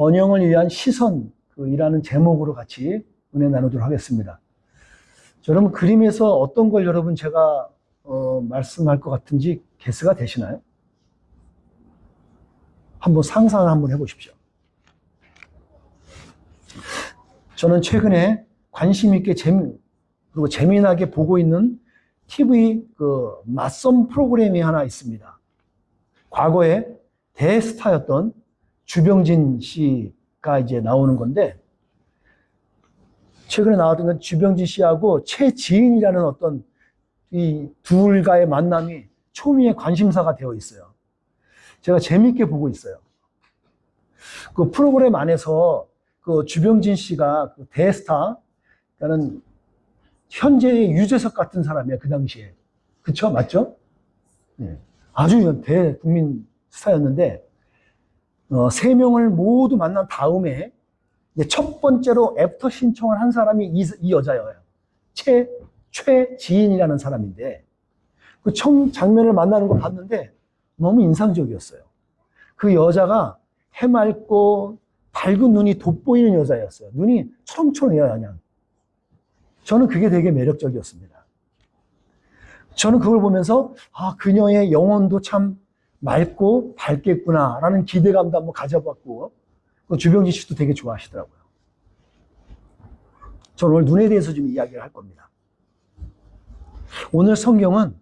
번영을 위한 시선이라는 제목으로 같이 은혜 나누도록 하겠습니다. 여러분 그림에서 어떤 걸 여러분 제가 어, 말씀할 것 같은지 개스가 되시나요? 한번 상상을 한번 해보십시오. 저는 최근에 관심 있게 재미, 그리고 재미나게 보고 있는 TV 그 맞선 프로그램이 하나 있습니다. 과거에 대스타였던 주병진 씨가 이제 나오는 건데, 최근에 나왔던 건 주병진 씨하고 최지인이라는 어떤 이 둘과의 만남이 초미의 관심사가 되어 있어요. 제가 재밌게 보고 있어요. 그 프로그램 안에서 그 주병진 씨가 그 대스타, 그러니까는 현재의 유재석 같은 사람이에요, 그 당시에. 그쵸? 맞죠? 네. 아주 대국민 스타였는데, 어, 세 명을 모두 만난 다음에, 첫 번째로 애프터 신청을 한 사람이 이, 이 여자예요. 최, 최지인이라는 사람인데, 그청 장면을 만나는 걸 봤는데, 너무 인상적이었어요. 그 여자가 해맑고 밝은 눈이 돋보이는 여자였어요. 눈이 초롱초롱해요, 그냥. 저는 그게 되게 매력적이었습니다. 저는 그걸 보면서, 아, 그녀의 영혼도 참 맑고 밝겠구나라는 기대감도 한번 가져봤고, 그 주병진 씨도 되게 좋아하시더라고요. 저는 오늘 눈에 대해서 좀 이야기를 할 겁니다. 오늘 성경은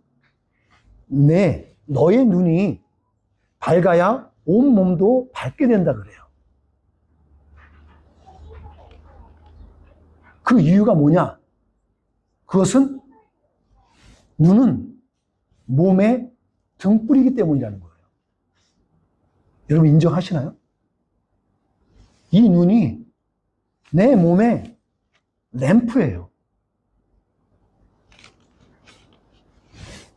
내, 너의 눈이 밝아야 온 몸도 밝게 된다 그래요. 그 이유가 뭐냐? 그것은 눈은 몸의 등불이기 때문이라는 거예요. 여러분 인정하시나요? 이 눈이 내 몸의 램프예요.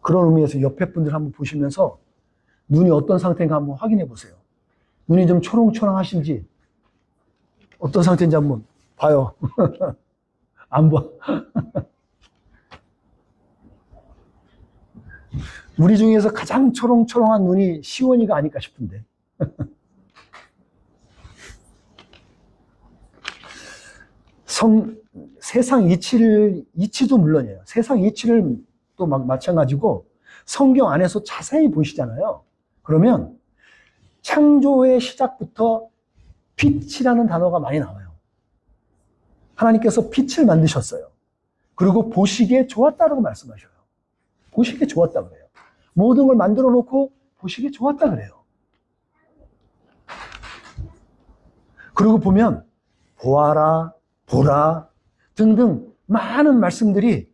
그런 의미에서 옆에 분들 한번 보시면서 눈이 어떤 상태인가 한번 확인해 보세요. 눈이 좀 초롱초롱하신지 어떤 상태인지 한번 봐요. 안 봐. 우리 중에서 가장 초롱초롱한 눈이 시원이가 아닐까 싶은데. 성, 세상 이치를, 이치도 물론이에요. 세상 이치를 또 막 마찬가지고 성경 안에서 자세히 보시잖아요. 그러면 창조의 시작부터 빛이라는 단어가 많이 나와요. 하나님께서 빛을 만드셨어요. 그리고 보시기에 좋았다라고 말씀하셔요. 보시기에 좋았다 그래요. 모든 걸 만들어 놓고 보시기에 좋았다 그래요. 그리고 보면 보아라, 보라 등등 많은 말씀들이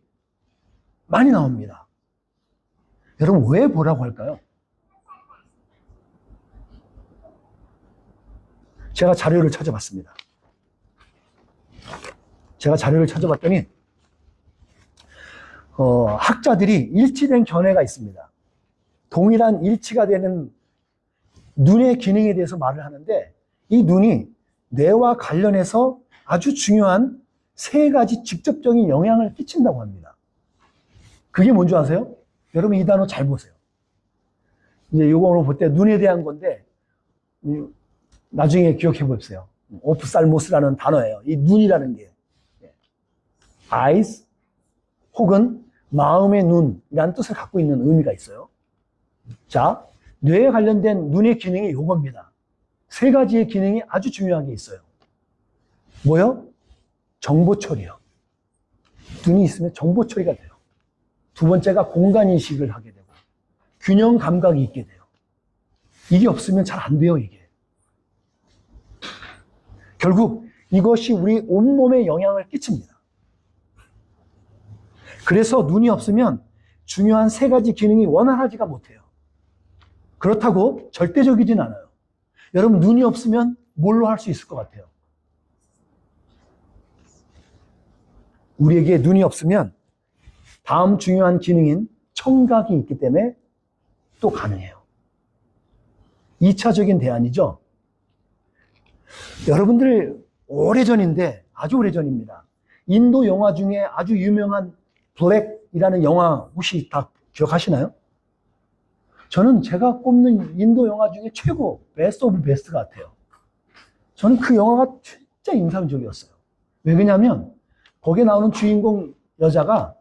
많이 나옵니다. 여러분 왜 보라고 할까요? 제가 자료를 찾아봤습니다. 제가 자료를 찾아봤더니 어, 학자들이 일치된 견해가 있습니다. 동일한 일치가 되는 눈의 기능에 대해서 말을 하는데 이 눈이 뇌와 관련해서 아주 중요한 세 가지 직접적인 영향을 끼친다고 합니다. 그게 뭔지 아세요? 여러분 이 단어 잘 보세요. 이제 요거 오늘 볼 때 눈에 대한 건데 나중에 기억해 보세요. 오프살모스라는 단어예요. 이 눈이라는 게 eyes 혹은 마음의 눈이라는 뜻을 갖고 있는 의미가 있어요. 자, 뇌에 관련된 눈의 기능이 요겁니다. 세 가지의 기능이 아주 중요한 게 있어요. 뭐요? 정보 처리요. 눈이 있으면 정보 처리가 돼요. 두 번째가 공간 인식을 하게 되고 균형 감각이 있게 돼요. 이게 없으면 잘 안 돼요, 이게. 결국 이것이 우리 온몸에 영향을 끼칩니다. 그래서 눈이 없으면 중요한 세 가지 기능이 원활하지가 못해요. 그렇다고 절대적이진 않아요. 여러분, 눈이 없으면 뭘로 할 수 있을 것 같아요? 우리에게 눈이 없으면 다음 중요한 기능인 청각이 있기 때문에 또 가능해요. 2차적인 대안이죠. 여러분들 오래전인데 아주 오래전입니다. 인도 영화 중에 아주 유명한 블랙이라는 영화 혹시 다 기억하시나요? 저는 제가 꼽는 인도 영화 중에 최고 베스트 오브 베스트 같아요. 저는 그 영화가 진짜 인상적이었어요. 왜 그러냐면 거기에 나오는 주인공 여자가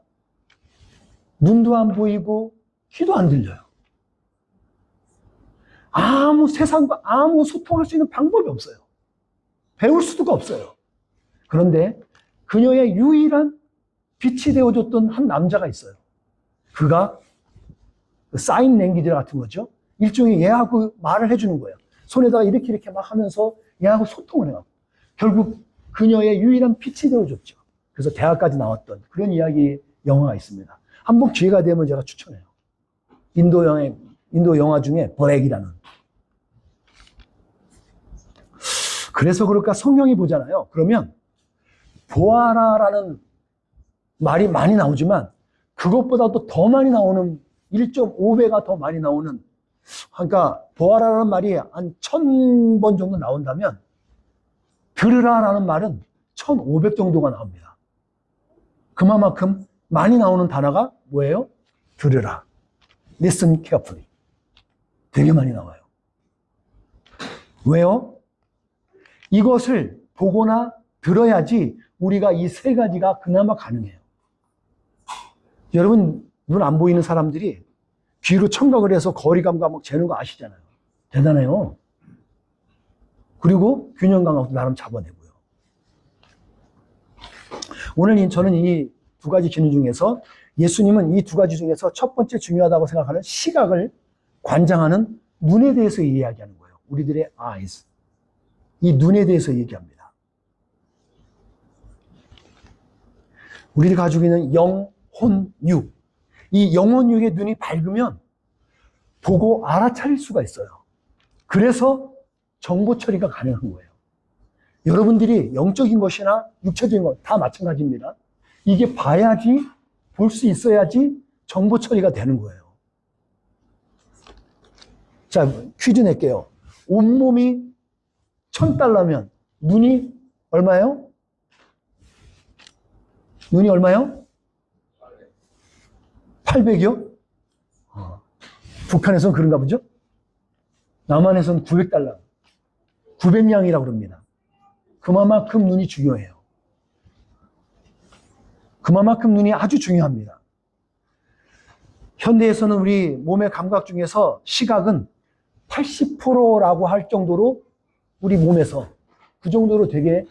눈도 안 보이고 귀도 안 들려요. 아무 세상과 아무 소통할 수 있는 방법이 없어요. 배울 수도 없어요. 그런데 그녀의 유일한 빛이 되어줬던 한 남자가 있어요. 그가 그 사인 랭귀지 같은 거죠. 일종의 얘하고 말을 해주는 거예요. 손에다가 이렇게 이렇게 막 하면서 얘하고 소통을 해요. 결국 그녀의 유일한 빛이 되어줬죠. 그래서 대학까지 나왔던 그런 이야기 영화가 있습니다. 한번 기회가 되면 제가 추천해요. 인도 영화, 인도 영화 중에 블랙이라는. 그래서 그럴까 성경이 보잖아요. 그러면 보아라라는 말이 많이 나오지만 그것보다도 더 많이 나오는 1.5배가 더 많이 나오는 그러니까 보아라라는 말이 한 1000번 정도 나온다면 들으라라는 말은 1500 정도가 나옵니다. 그만큼 많이 나오는 단어가 뭐예요? 들으라. Listen carefully. 되게 많이 나와요. 왜요? 이것을 보거나 들어야지 우리가 이 세 가지가 그나마 가능해요. 여러분, 눈 안 보이는 사람들이 귀로 청각을 해서 거리감과 막 재는 거 아시잖아요. 대단해요. 그리고 균형 감각도 나름 잡아내고요. 오늘 저는 이 두 가지 기능 중에서 예수님은 이 두 가지 중에서 첫 번째 중요하다고 생각하는 시각을 관장하는 눈에 대해서 이야기하는 거예요. 우리들의 eyes. 이 눈에 대해서 얘기합니다. 우리가 가지고 있는 영, 혼, 육. 이 영혼 육의 눈이 밝으면 보고 알아차릴 수가 있어요. 그래서 정보 처리가 가능한 거예요. 여러분들이 영적인 것이나 육체적인 것 다 마찬가지입니다. 이게 봐야지, 볼 수 있어야지 정보 처리가 되는 거예요. 자, 퀴즈 낼게요. 온몸이 천 달러면 눈이 얼마예요? 눈이 얼마요? 800이요? 북한에서는 그런가 보죠? 남한에서는 900달러. 900냥이라고 그럽니다. 그만큼 눈이 중요해요. 그만큼 눈이 아주 중요합니다. 현대에서는 우리 몸의 감각 중에서 시각은 80%라고 할 정도로 우리 몸에서 그 정도로 되게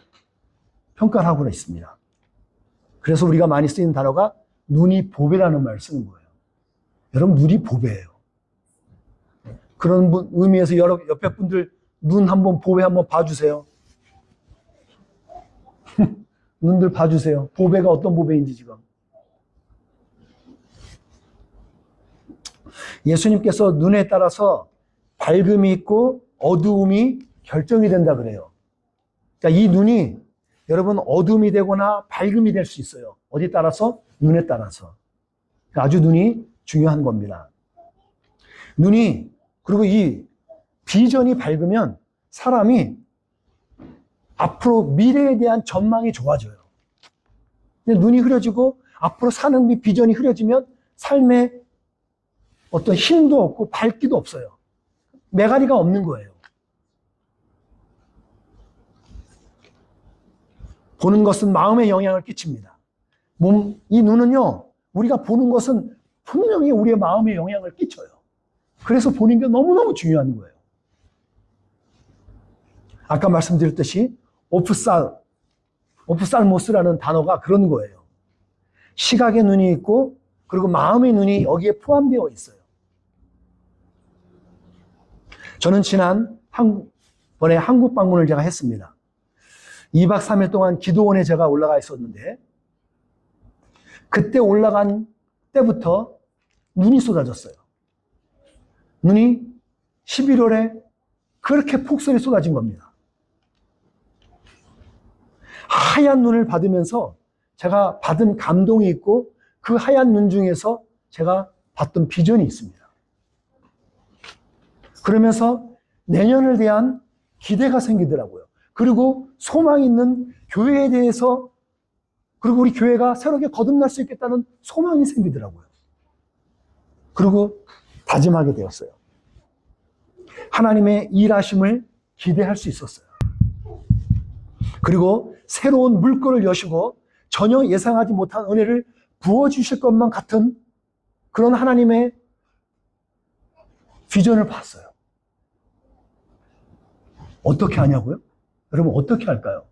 평가를 하고 있습니다. 그래서 우리가 많이 쓰는 단어가 눈이 보배라는 말을 쓰는 거예요. 여러분, 눈이 보배예요. 그런 분- 의미에서 여러 옆에 분들 눈 한번 보배 한번 봐주세요. 눈들 봐주세요. 보배가 어떤 보배인지 지금. 예수님께서 눈에 따라서 밝음이 있고 어두움이 결정이 된다 그래요. 그러니까 이 눈이 여러분 어둠이 되거나 밝음이 될 수 있어요. 어디 따라서? 눈에 따라서. 아주 눈이 중요한 겁니다. 눈이 그리고 이 비전이 밝으면 사람이 앞으로 미래에 대한 전망이 좋아져요. 눈이 흐려지고 앞으로 사는 이 비전이 흐려지면 삶에 어떤 힘도 없고 밝기도 없어요. 메가리가 없는 거예요. 보는 것은 마음에 영향을 끼칩니다. 몸, 이 눈은요, 우리가 보는 것은 분명히 우리의 마음에 영향을 끼쳐요. 그래서 보는 게 너무너무 중요한 거예요. 아까 말씀드렸듯이 오프살, 오프살모스라는 단어가 그런 거예요. 시각의 눈이 있고 그리고 마음의 눈이 여기에 포함되어 있어요. 저는 지난 한 번에 한국 방문을 제가 했습니다. 2박 3일 동안 기도원에 제가 올라가 있었는데 그때 올라간 때부터 눈이 쏟아졌어요. 눈이 11월에 그렇게 폭설이 쏟아진 겁니다. 하얀 눈을 받으면서 제가 받은 감동이 있고 그 하얀 눈 중에서 제가 봤던 비전이 있습니다. 그러면서 내년을 대한 기대가 생기더라고요. 그리고 소망 있는 교회에 대해서 그리고 우리 교회가 새롭게 거듭날 수 있겠다는 소망이 생기더라고요. 그리고 다짐하게 되었어요. 하나님의 일하심을 기대할 수 있었어요. 그리고 새로운 물꼬를 여시고 전혀 예상하지 못한 은혜를 부어주실 것만 같은 그런 하나님의 비전을 봤어요. 어떻게 하냐고요? 여러분, 어떻게 할까요?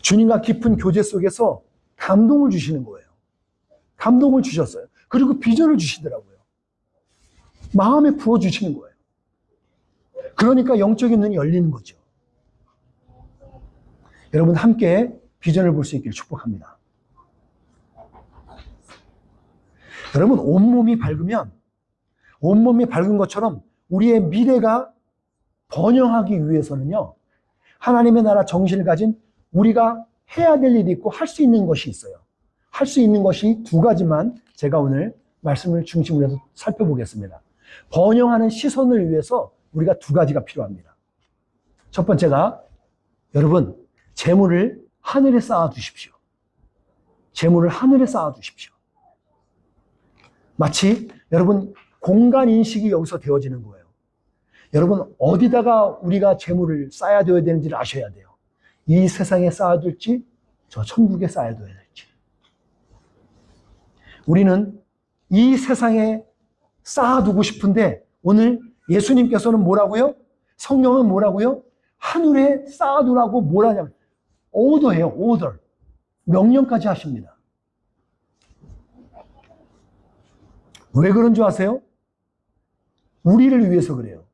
주님과 깊은 교제 속에서 감동을 주시는 거예요. 감동을 주셨어요. 그리고 비전을 주시더라고요. 마음에 부어주시는 거예요. 그러니까 영적인 눈이 열리는 거죠. 여러분, 함께 비전을 볼 수 있기를 축복합니다. 여러분, 온몸이 밝으면, 온몸이 밝은 것처럼 우리의 미래가 번영하기 위해서는요, 하나님의 나라 정신을 가진 우리가 해야 될 일이 있고 할 수 있는 것이 있어요. 할 수 있는 것이 두 가지만 제가 오늘 말씀을 중심으로 해서 살펴보겠습니다. 번영하는 시선을 위해서 우리가 두 가지가 필요합니다. 첫 번째가 여러분 재물을 하늘에 쌓아 두십시오. 재물을 하늘에 쌓아 두십시오. 마치 여러분 공간 인식이 여기서 되어지는 거예요. 여러분 어디다가 우리가 재물을 쌓아야 되어야 되는지를 아셔야 돼요. 이 세상에 쌓아둘지 저 천국에 쌓아둬야 될지. 우리는 이 세상에 쌓아두고 싶은데 오늘 예수님께서는 뭐라고요? 성령은 뭐라고요? 하늘에 쌓아두라고 뭐라냐면 오더예요. 오더. 명령까지 하십니다. 왜 그런 줄 아세요? 우리를 위해서 그래요.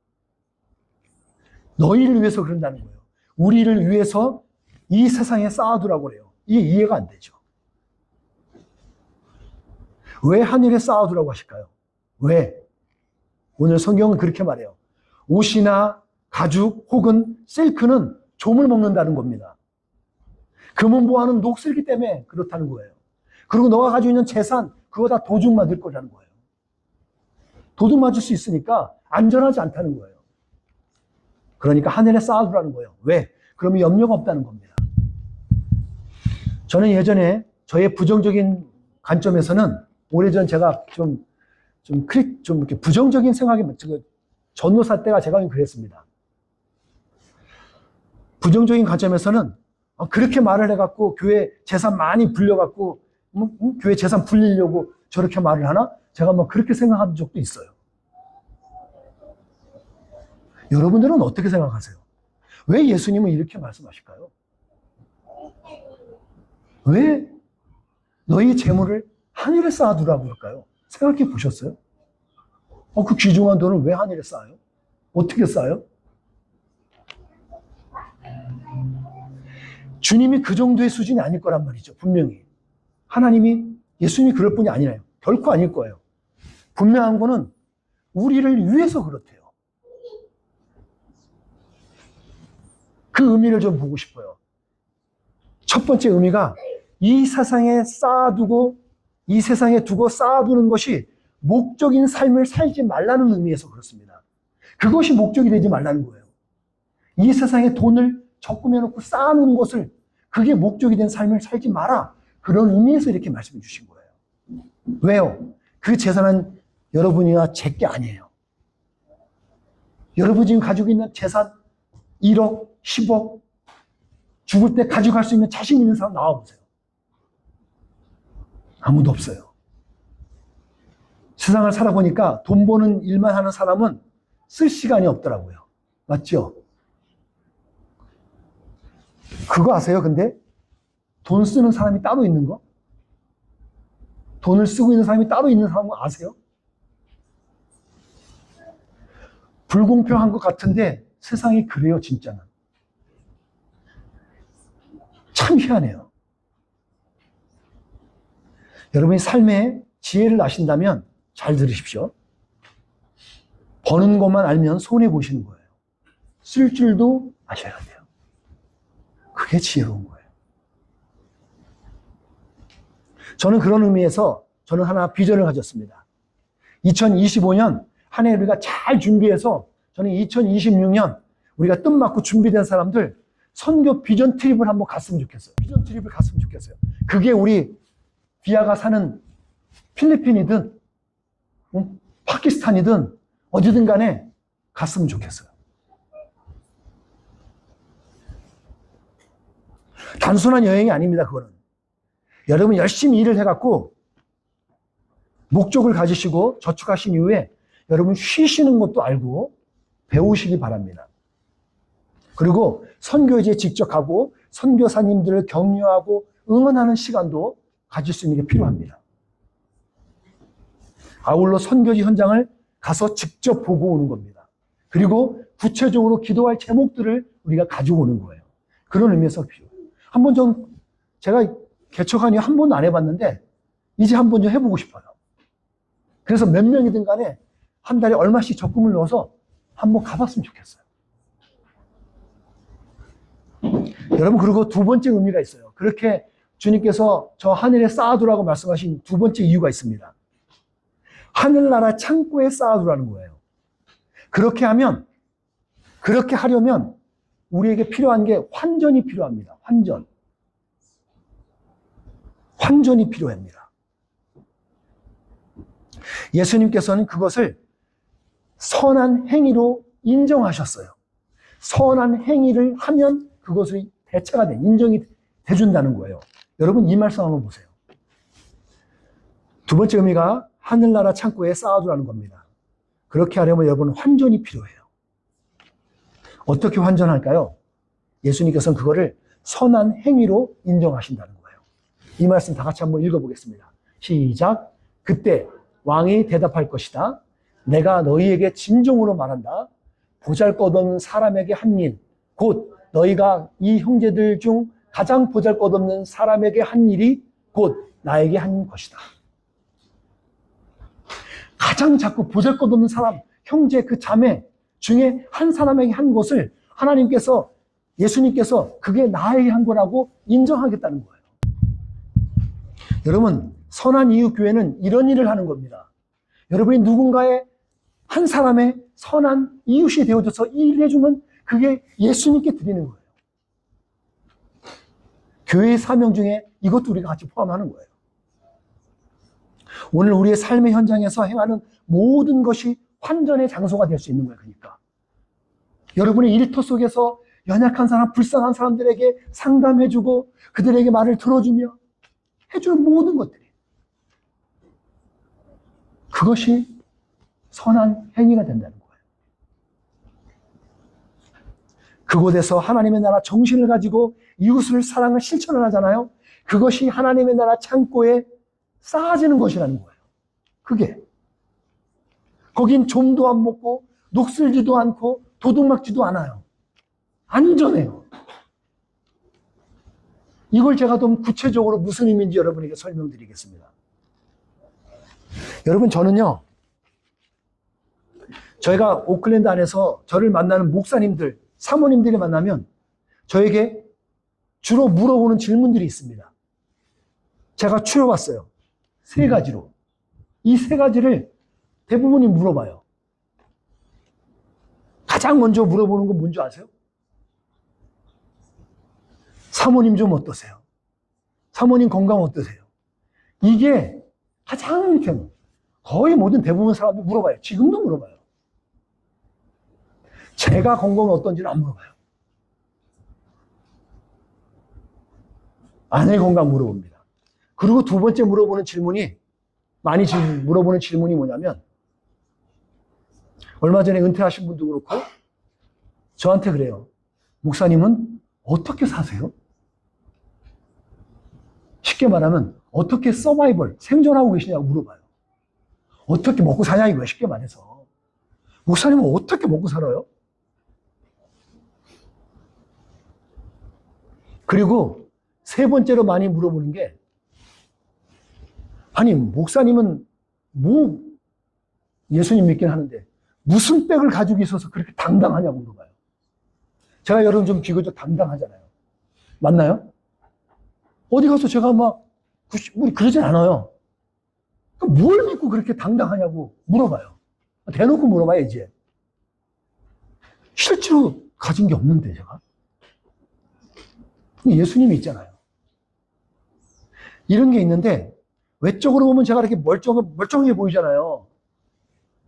너희를 위해서 그런다는 거예요. 우리를 위해서 이 세상에 쌓아두라고 그래요. 이게 이해가 안 되죠. 왜 하늘에 쌓아두라고 하실까요? 왜? 오늘 성경은 그렇게 말해요. 옷이나 가죽 혹은 실크는 좀을 먹는다는 겁니다. 금은 보화는 녹슬기 때문에 그렇다는 거예요. 그리고 너가 가지고 있는 재산, 그거 다 도둑 맞을 거라는 거예요. 도둑 맞을 수 있으니까 안전하지 않다는 거예요. 그러니까 하늘에 쌓아두라는 거예요. 왜? 그러면 염려가 없다는 겁니다. 저는 예전에 저의 부정적인 관점에서는 오래전 제가 좀, 좀, 크리, 좀 이렇게 부정적인 생각이, 전도사 때가 제가 그랬습니다. 부정적인 관점에서는 어, 그렇게 말을 해갖고 교회 재산 많이 불려갖고 뭐, 음, 교회 재산 불리려고 저렇게 말을 하나? 제가 뭐 그렇게 생각한 적도 있어요. 여러분들은 어떻게 생각하세요? 왜 예수님은 이렇게 말씀하실까요? 왜 너희 재물을 하늘에 쌓아두라고 그럴까요? 생각해 보셨어요? 어, 그 귀중한 돈을 왜 하늘에 쌓아요? 어떻게 쌓아요? 주님이 그 정도의 수준이 아닐 거란 말이죠. 분명히. 하나님이, 예수님이 그럴 뿐이 아니라요. 결코 아닐 거예요. 분명한 거는 우리를 위해서 그렇대요. 그 의미를 좀 보고 싶어요. 첫 번째 의미가 이 세상에 쌓아두고 이 세상에 두고 쌓아두는 것이 목적인 삶을 살지 말라는 의미에서 그렇습니다. 그것이 목적이 되지 말라는 거예요. 이 세상에 돈을 적금해 놓고 쌓아놓은 것을 그게 목적이 된 삶을 살지 마라. 그런 의미에서 이렇게 말씀해 주신 거예요. 왜요? 그 재산은 여러분이나 제게 아니에요. 여러분 지금 가지고 있는 재산 1억, 10억, 죽을 때 가져갈 수 있는 자신 있는 사람 나와보세요. 아무도 없어요. 세상을 살아보니까 돈 버는 일만 하는 사람은 쓸 시간이 없더라고요. 맞죠? 그거 아세요? 근데 돈 쓰는 사람이 따로 있는 거? 돈을 쓰고 있는 사람이 따로 있는 사람 아세요? 불공평한 것 같은데 세상이 그래요, 진짜는. 참 희한해요. 여러분이 삶의 지혜를 아신다면 잘 들으십시오. 버는 것만 알면 손해 보시는 거예요. 쓸 줄도 아셔야 돼요. 그게 지혜로운 거예요. 저는 그런 의미에서 저는 하나 비전을 가졌습니다. 2025년 한 해 우리가 잘 준비해서 저는 2026년 우리가 뜻맞고 준비된 사람들 선교 비전 트립을 한번 갔으면 좋겠어요. 비전 트립을 갔으면 좋겠어요. 그게 우리 비아가 사는 필리핀이든 응? 파키스탄이든 어디든 간에 갔으면 좋겠어요. 단순한 여행이 아닙니다, 그거는. 여러분 열심히 일을 해갖고 목적을 가지시고 저축하신 이후에 여러분 쉬시는 것도 알고 배우시기 바랍니다. 그리고 선교지에 직접 가고 선교사님들을 격려하고 응원하는 시간도 가질 수 있는 게 필요합니다. 아울러 선교지 현장을 가서 직접 보고 오는 겁니다. 그리고 구체적으로 기도할 제목들을 우리가 가지고 오는 거예요. 그런 의미에서 필요해요. 한번 좀 제가 이후 한 번도 안 해봤는데 이제 한 번 좀 해보고 싶어요. 그래서 몇 명이든 간에 한 달에 얼마씩 적금을 넣어서 한번 가봤으면 좋겠어요. 여러분 그리고 두 번째 의미가 있어요. 그렇게 주님께서 저 하늘에 쌓아두라고 말씀하신 두 번째 이유가 있습니다. 하늘나라 창고에 쌓아두라는 거예요. 그렇게 하면 그렇게 하려면 우리에게 필요한 게 환전이 필요합니다. 환전. 환전이 필요합니다. 예수님께서는 그것을 선한 행위로 인정하셨어요. 선한 행위를 하면 그것을 대체가 돼, 인정이 돼준다는 거예요. 여러분 이 말씀 한번 보세요. 두 번째 의미가 하늘나라 창고에 쌓아두라는 겁니다. 그렇게 하려면 여러분 환전이 필요해요. 어떻게 환전할까요? 예수님께서는 그거를 선한 행위로 인정하신다는 거예요. 이 말씀 다 같이 한번 읽어보겠습니다. 시작. 그때 왕이 대답할 것이다. 내가 너희에게 진정으로 말한다. 보잘 것 없는 사람에게 한 일, 곧 너희가 이 형제들 중 가장 보잘것없는 사람에게 한 일이 곧 나에게 한 것이다. 가장 자꾸 보잘것없는 사람, 형제 그 자매 중에 한 사람에게 한 것을 하나님께서 예수님께서 그게 나에게 한 거라고 인정하겠다는 거예요. 여러분, 선한 이웃 교회는 이런 일을 하는 겁니다. 여러분이 누군가의 한 사람의 선한 이웃이 되어줘서 이 일을 해주면 그게 예수님께 드리는 거예요. 교회의 사명 중에 이것도 우리가 같이 포함하는 거예요. 오늘 우리의 삶의 현장에서 행하는 모든 것이 환전의 장소가 될 수 있는 거예요. 그러니까. 여러분의 일터 속에서 연약한 사람, 불쌍한 사람들에게 상담해주고 그들에게 말을 들어주며 해주는 모든 것들이 그것이 선한 행위가 된다는 거예요. 그곳에서 하나님의 나라 정신을 가지고 이웃을 사랑을 실천을 하잖아요. 그것이 하나님의 나라 창고에 쌓아지는 것이라는 거예요. 그게. 거긴 좀도 안 먹고 녹슬지도 않고 도둑맞지도 않아요. 안전해요. 이걸 제가 좀 구체적으로 무슨 의미인지 여러분에게 설명드리겠습니다. 여러분, 저는요, 저희가 오클랜드 안에서 저를 만나는 목사님들, 사모님들이 만나면 저에게 주로 물어보는 질문들이 있습니다. 제가 추려봤어요. 세 가지로. 이 세 가지를 대부분이 물어봐요. 가장 먼저 물어보는 건 뭔지 아세요? 사모님 좀 어떠세요? 사모님 건강 어떠세요? 이게 가장 이렇게 거의 모든 대부분 사람들이 물어봐요. 지금도 물어봐요. 제가 건강이 어떤지는 안 물어봐요. 아내 건강 물어봅니다. 그리고 두 번째 물어보는 질문이 많이 질- 물어보는 질문이 뭐냐면 얼마 전에 은퇴하신 분도 그렇고 저한테 그래요. 목사님은 어떻게 사세요? 쉽게 말하면 어떻게 서바이벌, 생존하고 계시냐고 물어봐요. 어떻게 먹고 사냐 이거야 쉽게 말해서. 목사님은 어떻게 먹고 살아요? 그리고 세 번째로 많이 물어보는 게 아니 목사님은 뭐 예수님 믿긴 하는데 무슨 백을 가지고 있어서 그렇게 당당하냐고 물어봐요. 제가 여러분 좀 비교적 당당하잖아요. 맞나요? 어디 가서 제가 막 구시- 뭐 그러진 않아요. 그뭘 믿고 그렇게 당당하냐고 물어봐요. 대놓고 물어봐요 이제. 실제로 가진 게 없는데 제가. 예수님이 있잖아요. 이런 게 있는데 외적으로 보면 제가 이렇게 멀쩡, 멀쩡해 보이잖아요.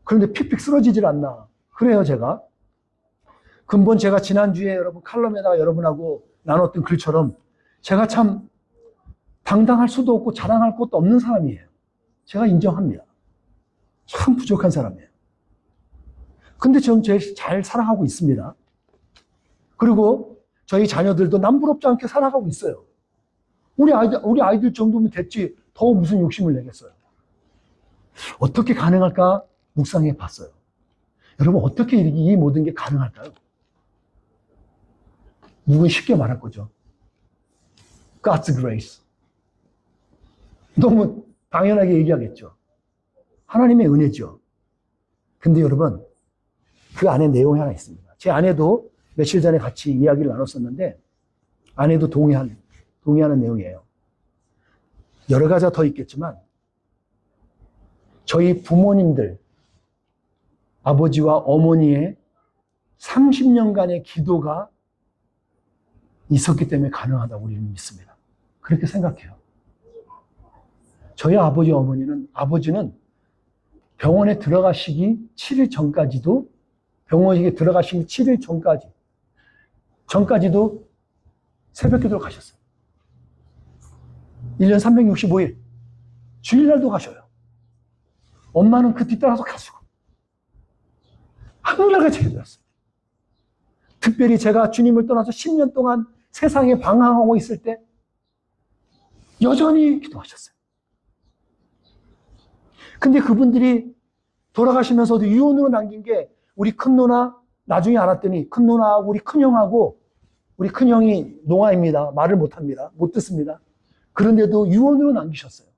그런데 픽픽 쓰러지질 않나. 그래요, 제가. 근본 제가 지난주에 여러분 칼럼에다가 여러분하고 나눴던 글처럼 제가 참 당당할 수도 없고 자랑할 것도 없는 사람이에요. 제가 인정합니다. 참 부족한 사람이에요. 근데 저는 제일 잘 살아가고 있습니다. 그리고 저희 자녀들도 남부럽지 않게 살아가고 있어요. 우리 아이들, 우리 아이들 정도면 됐지, 더 무슨 욕심을 내겠어요. 어떻게 가능할까 묵상해 봤어요. 여러분, 어떻게 이 모든 게 가능할까요? 누군 쉽게 말할 거죠. God's grace. 너무 당연하게 얘기하겠죠. 하나님의 은혜죠. 근데 여러분, 그 안에 내용이 하나 있습니다. 제 아내도 며칠 전에 같이 이야기를 나눴었는데, 아내도 동의한, 동의하는 내용이에요. 여러 가지가 더 있겠지만, 저희 부모님들, 아버지와 어머니의 30년간의 기도가 있었기 때문에 가능하다고 우리는 믿습니다. 그렇게 생각해요. 저희 아버지, 어머니는, 아버지는 병원에 들어가시기 7일 전까지도, 병원에 들어가시기 7일 전까지, 전까지도 새벽 기도를 가셨어요. 1년 365일. 주일날도 가셔요. 엄마는 그 뒤따라서 가시고. 한결같이 기도했어요. 특별히 제가 주님을 떠나서 10년 동안 세상에 방황하고 있을 때 여전히 기도하셨어요. 근데 그분들이 돌아가시면서도 유언으로 남긴 게 우리 큰 누나 나중에 알았더니 큰 누나하고 우리 큰 형하고 우리 큰 형이 농아입니다. 말을 못 합니다. 못 듣습니다. 그런데도 유언으로 남기셨어요.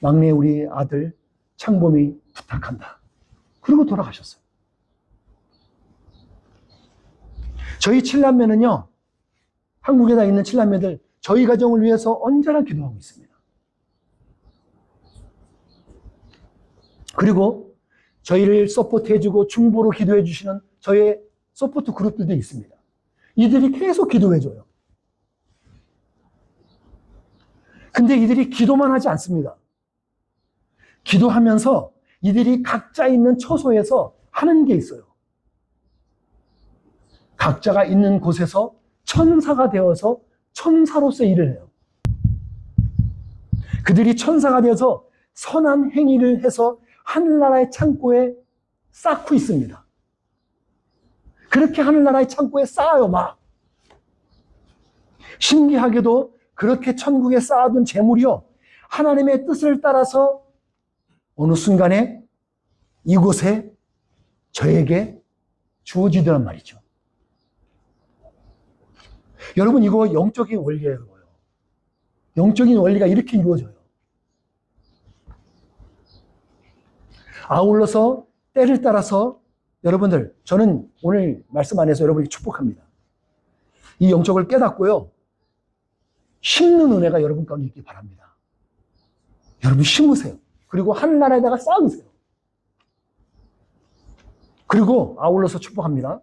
막내 우리 아들 창범이 부탁한다. 그리고 돌아가셨어요. 저희 칠남매는요, 한국에 다 있는 칠남매들, 저희 가정을 위해서 언제나 기도하고 있습니다. 그리고 저희를 서포트해주고 중보로 기도해주시는 저의 서포트 그룹들도 있습니다. 이들이 계속 기도해줘요. 근데 이들이 기도만 하지 않습니다. 기도하면서 이들이 각자 있는 처소에서 하는 게 있어요. 각자가 있는 곳에서 천사가 되어서 천사로서 일을 해요. 그들이 천사가 되어서 선한 행위를 해서 하늘나라의 창고에 쌓고 있습니다. 그렇게 하늘나라의 창고에 쌓아요, 막. 신기하게도 그렇게 천국에 쌓아둔 재물이요. 하나님의 뜻을 따라서 어느 순간에 이곳에 저에게 주어지더란 말이죠. 여러분, 이거 영적인 원리예요. 영적인 원리가 이렇게 이루어져요. 아울러서 때를 따라서 여러분들, 저는 오늘 말씀 안에서 여러분이 축복합니다. 이 영적을 깨닫고요. 심는 은혜가 여러분 가운데 있기 바랍니다. 여러분 심으세요. 그리고 하늘나라에다가 쌓으세요. 그리고 아울러서 축복합니다.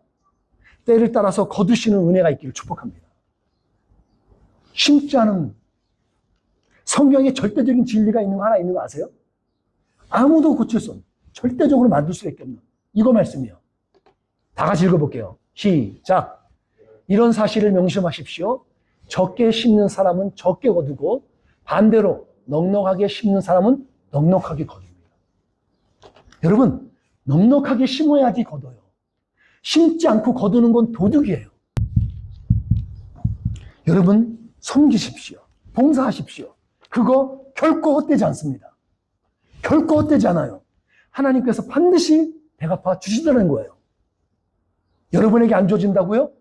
때를 따라서 거두시는 은혜가 있기를 축복합니다. 심지 않은 성경에 절대적인 진리가 있는 거 하나 있는 거 아세요? 아무도 고칠 수 없는, 절대적으로 만들 수밖에 없는 이거 말씀이요. 다 같이 읽어볼게요. 시작. 이런 사실을 명심하십시오. 적게 심는 사람은 적게 거두고 반대로 넉넉하게 심는 사람은 넉넉하게 거둡니다. 여러분, 넉넉하게 심어야지 거둬요. 심지 않고 거두는 건 도둑이에요. 여러분, 섬기십시오. 봉사하십시오. 그거 결코 헛되지 않습니다. 결코 헛되지 않아요. 하나님께서 반드시 대갚아 주시더라는 거예요. 여러분에게 안 줘진다고요?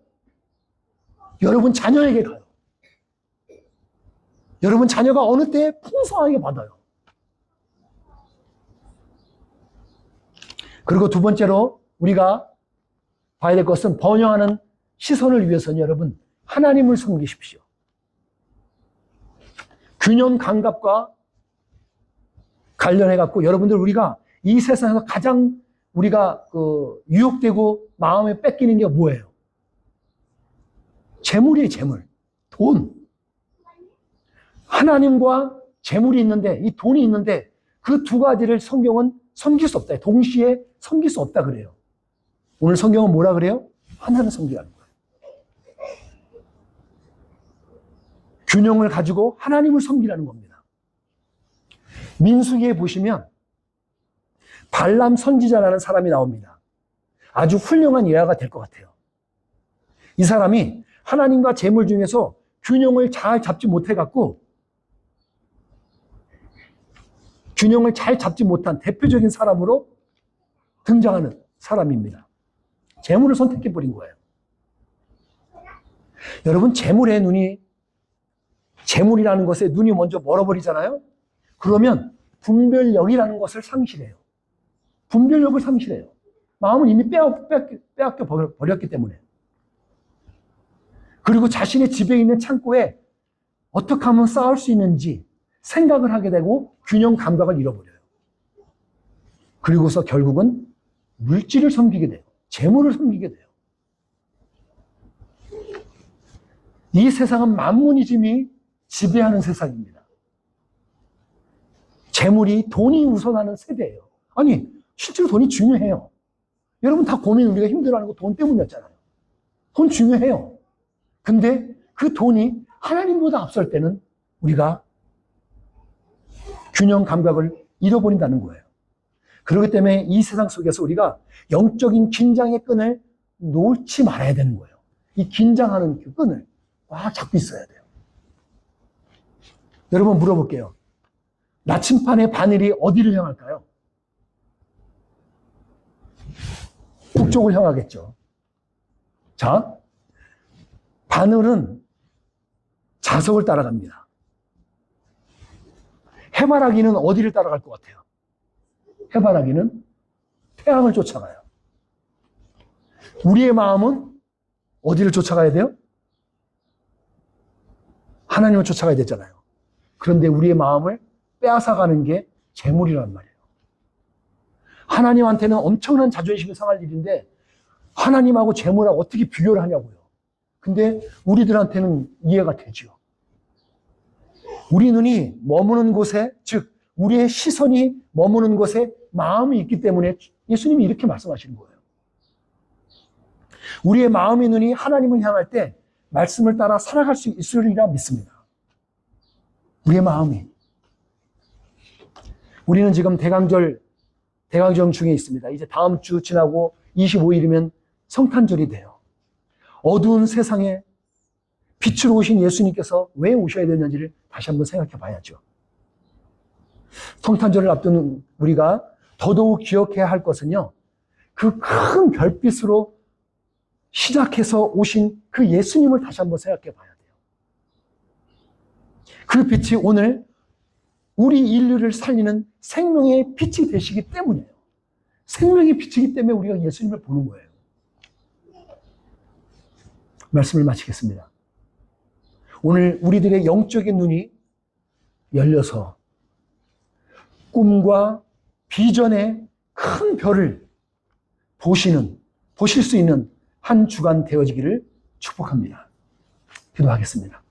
여러분 자녀에게 가요. 여러분 자녀가 어느 때에 풍성하게 받아요. 그리고 두 번째로 우리가 봐야 될 것은 번영하는 시선을 위해서는 여러분 하나님을 섬기십시오. 균형 감각과 관련해 갖고 여러분들 우리가 이 세상에서 가장 우리가 그 유혹되고 마음에 뺏기는 게 뭐예요? 재물이에요, 재물. 돈. 하나님과 재물이 있는데 이 돈이 있는데 그 두 가지를 성경은 섬길 수 없다. 동시에 섬길 수 없다 그래요. 오늘 성경은 뭐라 그래요? 하나는 섬기라는 거예요. 균형을 가지고 하나님을 섬기라는 겁니다. 민수기에 보시면 발람 선지자라는 사람이 나옵니다. 아주 훌륭한 예화가 될 것 같아요. 이 사람이 하나님과 재물 중에서 균형을 잘 잡지 못해갖고 균형을 잘 잡지 못한 대표적인 사람으로 등장하는 사람입니다. 재물을 선택해버린 거예요. 여러분, 재물의 눈이, 재물이라는 것에 눈이 먼저 멀어버리잖아요? 그러면 분별력이라는 것을 상실해요. 분별력을 상실해요. 마음은 이미 빼앗, 빼앗겨 버렸기 때문에. 그리고 자신의 집에 있는 창고에 어떻게 하면 쌓을 수 있는지 생각을 하게 되고 균형 감각을 잃어버려요. 그리고서 결국은 물질을 섬기게 돼요. 재물을 섬기게 돼요. 이 세상은 만문이즘이 지배하는 세상입니다. 재물이 돈이 우선하는 세대예요. 아니, 실제로 돈이 중요해요. 여러분 다 고민 우리가 힘들어하는 거 돈 때문이었잖아요. 돈 중요해요. 근데 그 돈이 하나님보다 앞설 때는 우리가 균형 감각을 잃어버린다는 거예요. 그렇기 때문에 이 세상 속에서 우리가 영적인 긴장의 끈을 놓지 말아야 되는 거예요. 이 긴장하는 그 끈을 꽉 잡고 있어야 돼요. 여러분 물어볼게요. 나침판의 바늘이 어디를 향할까요? 북쪽을 향하겠죠. 자, 바늘은 자석을 따라갑니다. 해바라기는 어디를 따라갈 것 같아요? 해바라기는 태양을 쫓아가요. 우리의 마음은 어디를 쫓아가야 돼요? 하나님을 쫓아가야 되잖아요. 그런데 우리의 마음을 빼앗아가는 게 재물이란 말이에요. 하나님한테는 엄청난 자존심이 상할 일인데 하나님하고 재물하고 어떻게 비교를 하냐고요. 근데 우리들한테는 이해가 되죠. 우리 눈이 머무는 곳에, 즉, 우리의 시선이 머무는 곳에 마음이 있기 때문에 예수님이 이렇게 말씀하시는 거예요. 우리의 마음의 눈이 하나님을 향할 때 말씀을 따라 살아갈 수 있으리라 믿습니다. 우리의 마음이. 우리는 지금 대강절, 대강정 중에 있습니다. 이제 다음 주 지나고 25일이면 성탄절이 돼요. 어두운 세상에 빛으로 오신 예수님께서 왜 오셔야 되는지를 다시 한번 생각해 봐야죠. 성탄절을 앞두는 우리가 더더욱 기억해야 할 것은요, 그 큰 별빛으로 시작해서 오신 그 예수님을 다시 한번 생각해 봐야 돼요. 그 빛이 오늘 우리 인류를 살리는 생명의 빛이 되시기 때문이에요. 생명의 빛이기 때문에 우리가 예수님을 보는 거예요. 말씀을 마치겠습니다. 오늘 우리들의 영적인 눈이 열려서 꿈과 비전의 큰 별을 보시는, 보실 수 있는 한 주간 되어지기를 축복합니다. 기도하겠습니다.